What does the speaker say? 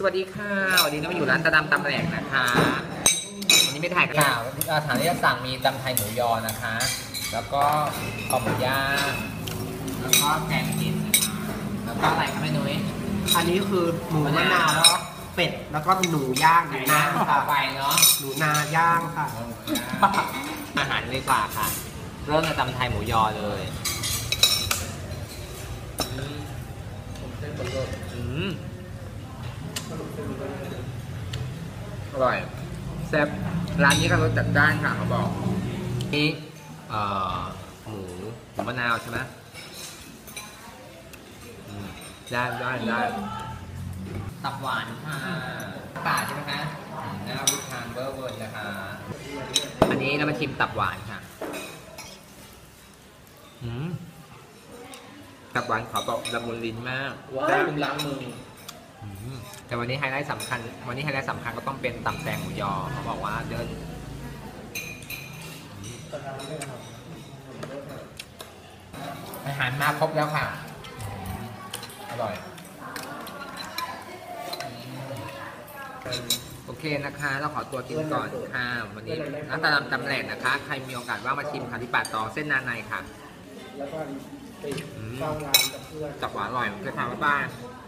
สวัสดีค่ะวันนี้เรามาอยู่ร้านตะดำตำแหลกนะคะวันนี้ไม่ถ่ายข่าวอาหารที่จะสั่งมีตำไทยหมูยอนะคะ แล้วก็ข้าวหมูย่างแล้วก็แกงเห็ดนะคะแล้วก็อะไรคะแม่นุ้ยอันนี้คือหมูมะนาวแล้วก็เป็ดแล้วก็หนูย่างหนูนาต่ค่ะอไปเนาะหนูนาย่างค่ะอาหารเลยกว่าค่ะ เริ่มจากตำไทยหมูยอเลยอืมอ ร่อยแซ่บร้านนี้ก็รสจัดจ้านค่ะเขาบอก นี่เอ่อหมูหมูมะนาวใช่ไหมอืมได้ได้ได้ตับหวานค่ะป่าใช่ไหมคะอืมหน้าวิทานเบอร์เวิร์นนะคะ อันนี้เรามาชิมตับหวานค่ะอืมตับหวานขอบอกละมุนลิ้นมากว้าวลุงล้างมืออืม แต่วันนี้ไฮไลท์สำคัญ วันนี้ไฮไลท์สำคัญก็ต้องเป็นตำแตงหมูยอเขาบอกว่าเดินอาหารมาครบแล้วค่ะอืมอร่อย โอเคนะคะ เราขอตัวกินก่อนค่ะ วันนี้ร้านตะลำตำแหลกนะคะ ใครมีโอกาสว่างมาชิมค่ะที่ป่าตองเส้นนาในค่ะ แล้วก็ไปอืมเข้างานกับเพื่อนจับหวานอร่อยเพื่อนทานบ้านค